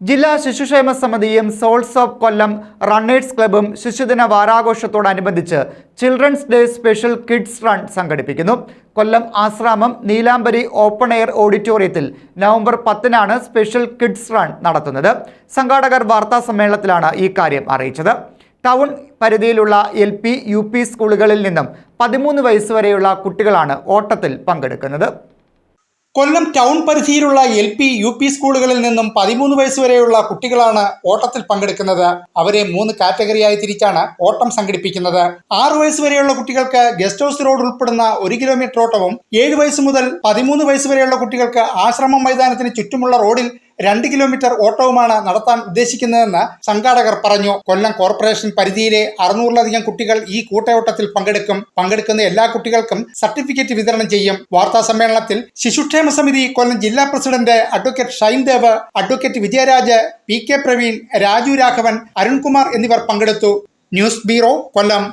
ജില്ലാ ശിശുക്ഷേമ സമിതിയും സോൾസ് ഓഫ് കൊല്ലം റണ്ണേഴ്സ് ക്ലബും ശിശുദിന വാരാഘോഷത്തോടനുബന്ധിച്ച് children's day special kids run സംഘടിപ്പിക്കുന്നു. കൊല്ലം ആശ്രാമം നീലാംബരി ഓപ്പൺ എയർ ഓഡിറ്റോറിയത്തിൽ നവംബർ പത്തിനാണ് സ്പെഷ്യൽ കിഡ്സ് റൺ നടത്തുന്നത്. സംഘാടകർ വാർത്താ സമ്മേളനത്തിലാണ് ഈ കാര്യം അറിയിച്ചത്. ടൗൺ പരിധിയിലുള്ള എൽ പി പി സ്കൂളുകളിൽ നിന്നും പതിമൂന്ന് വയസ്സുവരെയുള്ള കുട്ടികളാണ് ഓട്ടത്തിൽ പങ്കെടുക്കുന്നത്. കൊല്ലം ടൗൺ പരിധിയിലുള്ള എൽ പി യു പി സ്കൂളുകളിൽ നിന്നും പതിമൂന്ന് വയസ്സുവരെയുള്ള കുട്ടികളാണ് ഓട്ടത്തിൽ പങ്കെടുക്കുന്നത്. അവരെ മൂന്ന് കാറ്റഗറിയായി തിരിച്ചാണ് ഓട്ടം സംഘടിപ്പിക്കുന്നത്. ആറു വയസ്സുവരെയുള്ള കുട്ടികൾക്ക് ഗസ്റ്റ് ഹൗസ് റോഡ് ഉൾപ്പെടുന്ന ഒരു കിലോമീറ്റർ ഓട്ടവും ഏഴ് വയസ്സ് മുതൽ പതിമൂന്ന് വയസ്സുവരെയുള്ള കുട്ടികൾക്ക് ആശ്രമം മൈതാനത്തിന് ചുറ്റുമുള്ള റോഡിൽ രണ്ട് കിലോമീറ്റർ ഓട്ടവുമാണ് നടത്താൻ ഉദ്ദേശിക്കുന്നതെന്ന് സംഘാടകർ പറഞ്ഞു. കൊല്ലം കോർപ്പറേഷൻ പരിധിയിലെ അറുന്നൂറിലധികം കുട്ടികൾ ഈ കൂട്ടയോട്ടത്തിൽ പങ്കെടുക്കും. പങ്കെടുക്കുന്ന എല്ലാ കുട്ടികൾക്കും സർട്ടിഫിക്കറ്റ് വിതരണം ചെയ്യും. വാർത്താ സമ്മേളനത്തിൽ ശിശുക്ഷേമ സമിതി കൊല്ലം ജില്ലാ president advocate Shine Dev advocate Vijayaraj P K Praveen Raju Raghavan Arunkumar എന്നിവർ പങ്കെടുത്തു. News bureau Kollam.